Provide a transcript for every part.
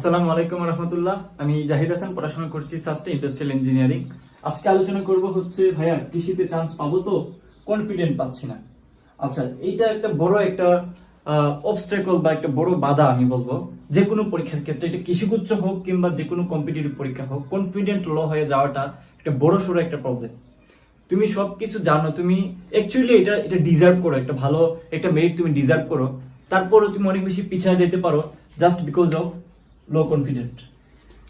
আসসালামু আলাইকুম রহমতুল্লাহ। আমি জাহিদ হাসান, পড়াশোনা করছি সাস্টেন ইন্ডাস্ট্রিয়াল ইঞ্জিনিয়ারিং আজকে আলোচনা করব হচ্ছে, ভাইয়া, কৃষিতে চান্স পাবো তো? কনফিডেন্ট পাচ্ছি না। আচ্ছা এইটা একটা বড় একটা অবস্ট্রাকল বা একটা বড় বাধা আমি বলব। যে কোনো পরীক্ষার ক্ষেত্রে এটা কৃষিগুচ্ছ হোক কিংবা যে কোনো কম্পিটিটিভ পরীক্ষা হোক কনফিডেন্ট লো হয়ে যাওয়াটা একটা বড় সড়ো একটা প্রবলেম তুমি সবকিছু জানো, তুমি অ্যাকচুয়ালি এটা এটা ডিজার্ভ করো, একটা ভালো একটা মেরিট তুমি ডিজার্ভ করো। তারপরও তুমি অনেক বেশি পিছিয়ে যেতে পারো just because of low confident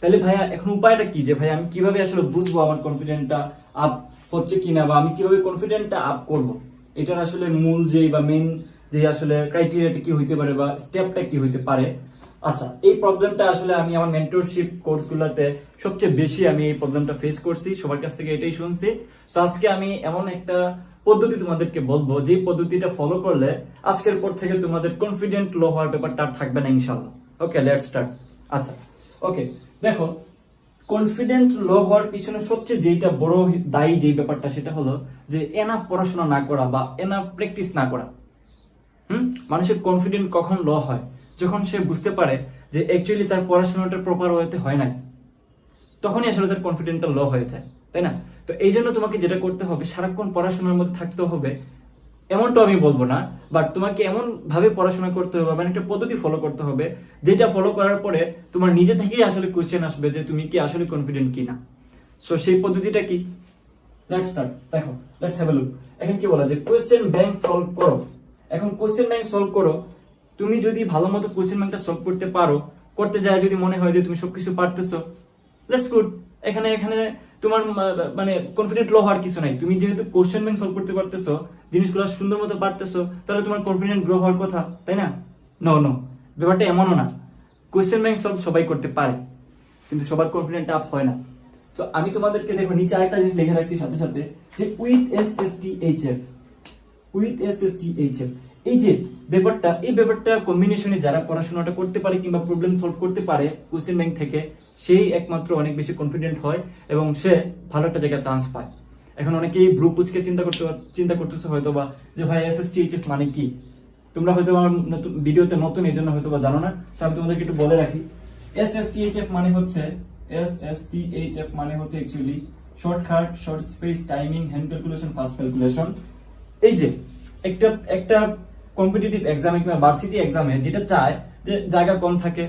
তাহলে ভাইয়া, এখন উপায়টা কি? যে ভাই আমি কীভাবে আসলে বুঝব আমার কনফিডেন্টটা আপ হচ্ছে কিনা বা আমি কীভাবে কনফিডেন্টটা আপ করব? এটার আসলে মূল যে বা মেন যে আসলে ক্রাইটেরিয়াটা কি হইতে পারে বা স্টেপটা কি হইতে পারে? আচ্ছা এই প্রবলেমটা আসলে আমি আমার মেন্টরশিপ কোর্সগুলোতে সবচেয়ে বেশি আমি এই প্রবলেমটা ফেস করছি, সবার কাছ থেকে এটাই শুনছি। সো আজকে আমি এমন একটা পদ্ধতি তোমাদেরকে বলব যে পদ্ধতিটা ফলো করলে আজকের পর থেকে তোমাদের কনফিডেন্ট লো হওয়ার ব্যাপারটা আর থাকবে না ইনশাল্লাহ ওকে লেট স্টার্ট আচ্ছা ওকে দেখো কনফিডেন্ট লো হওয়ার পিছনে সবচেয়ে যেটা বড় দায়ী যে ব্যাপারটা সেটা হলো যে এনা পড়াশোনা না করা বা এনা প্র্যাকটিস না করা। হুম? মানুষের কনফিডেন্ট কখন লো হয়? যখন সে বুঝতে পারে যে অ্যাকচুয়ালি তার পড়াশোনাটা প্রপার ওয়েতে হয় নাই, তখনই আসলে তার কনফিডেন্টটা লো হয়ে যায়, তাই না? তো এই জন্য তোমাকে যেটা করতে হবে, সারাক্ষণ পড়াশোনার মধ্যে থাকতে হবে এমনটা আমি বলব না বাট তোমাকে এমন ভাবে পড়াশোনা করতে হবে মানে একটা পদ্ধতি ফলো করতে হবে, যেটা ফলো করার পরে তোমার নিজে থেকেই আসলে কোয়েশ্চেন আসবে যে তুমি কি আসলে কনফিডেন্ট কি না সো সেই পদ্ধতিটা কি? লেটস স্টার্ট দেখো লেটস হ্যাভ এ লুক এখন কি বলা যে কোয়েশ্চেন ব্যাংক সলভ করো। এখন কোয়েশ্চেন ব্যাংক সলভ করো। তুমি যদি ভালো মতো কোয়েশ্চেন ব্যাংকটা সলভ করতে পারো, করতে যায় যদি মনে হয় যে তুমি সবকিছু পারতেছো লেটস গুড এখানে এখানে তোমার মানে কনফিডেন্ট লো হওয়ার কিছু নাই। তুমি যেহেতু কোশ্চেন ব্যাংক সলভ করতে পারতেছো, জিনিসগুলো সুন্দর মতো পারতেছো, তাহলে তোমার কনফিডেন্ট গ্রো হওয়ার কথা, তাই না? নো নো ব্যাপারটা এমনও না। কোশ্চেন ব্যাংক সলভ সবাই করতে পারে, কিন্তু সবার কনফিডেন্ট আপ হয় না। তো আমি তোমাদেরকে দেখো, নিচে আরেকটা জিনিস লিখে রাখছি সাথে সাথে, যে with S S T H F with S S T H F এই যে ব্যাপারটা, এই ব্যাপারটা কম্বিনেশনে যারা পড়াশোনাটা করতে পারে কিংবা প্রবলেম সলভ করতে পারে কোশ্চেন ব্যাংক থেকে সেই একমাত্র অনেক বেশি কনফিডেন্ট হয় এবং সে ভালো একটা জায়গায় চান্স পায়। এখন অনেকেই ব্রু পুচকে চিন্তা করতে চিন্তা করতেছে হয়তো বা যে, ভাই S S T H F মানে কি? তোমরা হয়তো আমার নতুন ভিডিওতে নতুন, এই জন্য হয়তো বা জানো না। So, আমি তোমাদেরকে একটু বলে রাখি। এস এস টি এফ মানে হচ্ছে S S T H F মানে হচ্ছে actually shortcut short space timing hand calculation fast calculation এই যে, একটা একটা কম্পিটিটিভ এক্সামে কিংবা ভার্সিটি এক্সামে যেটা চায় যে, জায়গা কম থাকে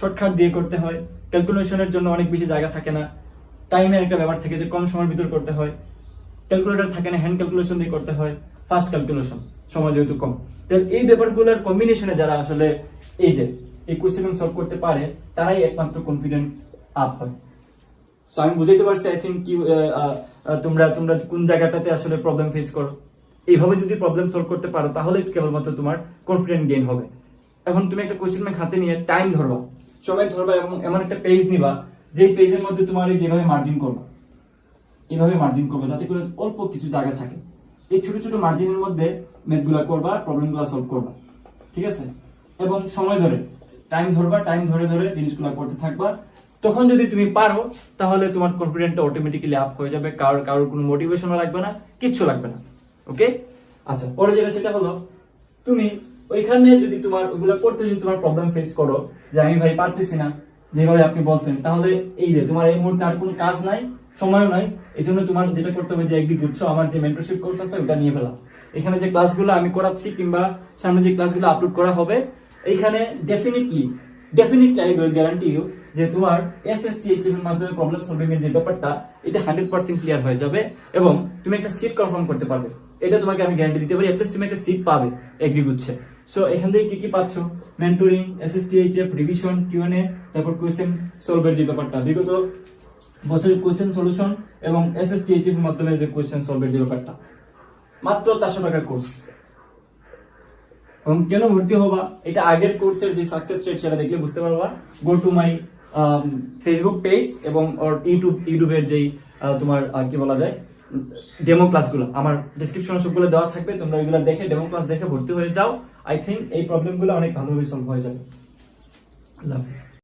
শর্টকাট দিয়ে করতে হয়। ক্যালকুলেশনের জন্য অনেক বেশি জায়গা থাকে না। টাইমের একটা ব্যাপার থাকে যে কম সময়ের ভিতর করতে হয়। ক্যালকুলেটর থাকে না হ্যান্ড ক্যালকুলেশন দিয়ে করতে হয় ফাস্ট ক্যালকুলেশন সময় যেহেতু কম। তাহলে এই ব্যাপারগুলোর কম্বিনেশনে যারা আসলে এই যে, এই কোশ্চেন সলভ করতে পারে, তারাই একমাত্র কনফিডেন্ট আপ হয়। সো আমি বুঝাইতে পারছি আই থিঙ্ক কি তোমরা তোমরা কোন জায়গাটাতে আসলে প্রবলেম ফেস করো। এইভাবে যদি প্রবলেম সলভ করতে পারো, তাহলে কেবলমাত্র তোমার কনফিডেন্ট গেইন হবে। এখন তুমি একটা কোশ্চেন ব্যাংক হাতে নিয়ে টাইম ধরবা। সময় ধরবা এবং এমন একটা পেজ নিবা যে পেজের মধ্যে তোমার যেভাবে মার্জিন করবা, এভাবে মার্জিন করবে, যাতে করে অল্প কিছু জায়গা থাকে। এই ছোট ছোট মার্জিনের মধ্যে ম্যাথগুলা করবা প্রবলেমগুলো সলভ করবা, ঠিক আছে? এবং সময় ধরে টাইম ধরবা টাইম ধরে ধরে জিনিসগুলো করতে থাকবা। তখন যদি তুমি পারো, তাহলে তোমার কনফিডেন্টটা অটোমেটিক্যালি আপ হয়ে যাবে কারোর কারোর কোনো মোটিভেশনও লাগবে না, কিচ্ছু লাগবে না ওকে আচ্ছা পরে যেটা সেটা হলো, তুমি ওইখানে যদি তোমার ওইগুলো করতে যদি তোমার প্রবলেম ফেস করো, যে আমি ভাই পারতেছি না, যেভাবে আপনি বলছেন, তাহলে এই যে তোমার এই মুহূর্তে আর কোনো কাজ নাই, সময়ও নাই এই জন্য তোমার যেটা করতে হবে যে একদিন বুঝছ আমার যে মেন্টরশিপ কোর্স আছে, ওটা নিয়ে ফেলা। এখানে যে ক্লাসগুলো আমি করাচ্ছি কিংবা সামনে যে ক্লাসগুলো আপলোড করা হবে, এইখানে definitely definitely I guarantee you যে তোমার এস এস টি এর মাধ্যমে প্রবলেম সলভিং এর যে ব্যাপারটা, এটা হান্ড্রেড পার্সেন্ট ক্লিয়ার হয়ে যাবে এবং তুমি একটা সিট কনফার্ম করতে পারবে। এটা তোমাকে আমি গ্যারান্টি দিতে পারি অ্যাটলিস্ট তুমি একটা সিট পাবে এগ্রি গুচ্ছে সো এখান থেকে কি কি পাচ্ছ? Mentoring S S T H F revision QnA তারপর কোয়েশ্চেন সলভের যে ব্যাপারটা। বিগত বছরের কোয়েশ্চেন সলিউশন এবং এস এস এর মাধ্যমে যে কোয়েশ্চেন সলভের যে ব্যাপারটা। মাত্র চারশো টাকার কোর্স এবং কেন ভর্তি হবা? এটা আগের কোর্সের যে সাকসেস রেট সেটা দেখলে বুঝতে পারবা। Go to my Facebook page এবং ইউটিউব ইউটিউবের যেই তোমার কি বলা যায়? ডেমো ক্লাসগুলো আমার ডিসক্রিপশনে সবগুলো দেওয়া থাকবে, তোমরা এগুলো দেখে ডেমো ক্লাস দেখে ভর্তি হয়ে যাও। আই থিঙ্ক এই প্রবলেমগুলো অনেক ভালোভাবে সলভ হয়ে যাবে। আল্লাহ হাফিজ।